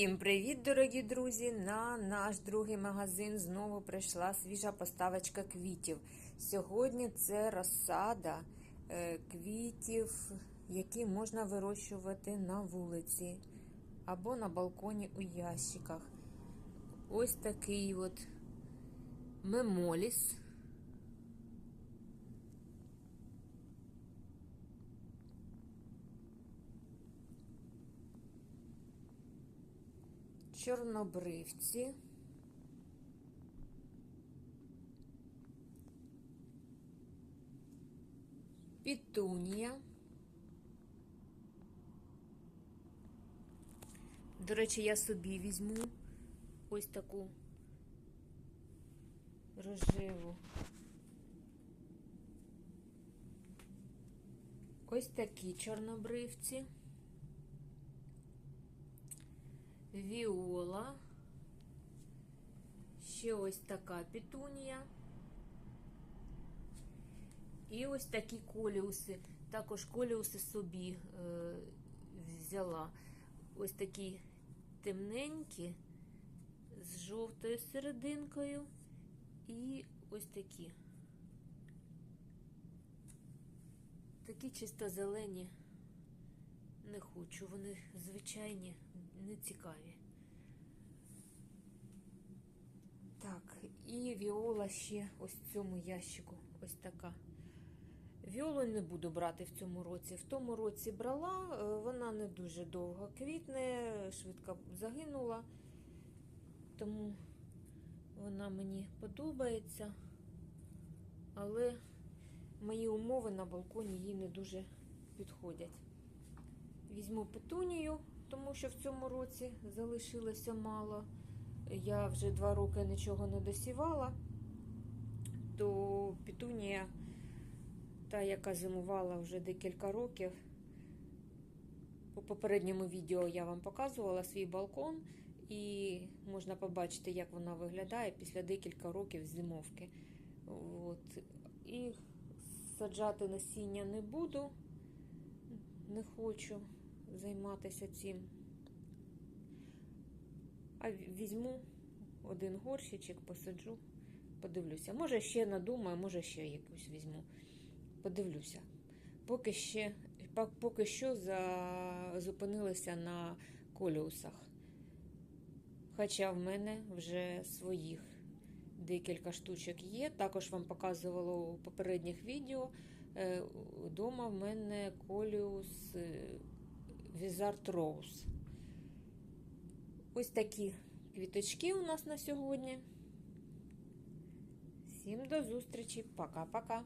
Всім привіт, дорогі друзі! На наш другий магазин знову прийшла свіжа поставочка квітів. Сьогодні це розсада е, квітів, які можна вирощувати на вулиці або на балконі у ящиках. Ось такий от мемоліс. Чорнобривці. Пітунія. До речі, я собі візьму ось таку рожеву. Ось такі чорнобривці. Віола. Ще ось така петунія. І ось такі коліуси. Також коліуси собі е, взяла. Ось такі темненькі, з жовтою серединкою. І ось такі. Такі чисто зелені. Не хочу, вони звичайні, не цікаві. Так, і віола ще ось в цьому ящику. Ось така. Віолу не буду брати в цьому році. В тому році брала, е, вона не дуже довго квітне, швидко загинула, тому вона мені подобається. Але мої умови на балконі їй не дуже підходять. Візьму петунію, тому що в цьому році залишилося мало. Я вже два роки нічого не досівала, то петунія, та, яка зимувала вже декілька років. По попередньому відео я вам показувала свій балкон, і можна побачити, як вона виглядає після декілька років зимовки. От. І саджати насіння не буду, не хочу займатися цим. А візьму один горщичок, посаджу, подивлюся. Може, ще надумаю, може, ще якусь візьму. Подивлюся. Поки ще, поки що за... зупинилися на коліусах. Хоча в мене вже своїх декілька штучок є. Також вам показувала у попередніх відео. Дома в мене коліус Візард Роуз. Ось такі квіточки у нас на сьогодні. Всім до зустрічі. Пока-пока.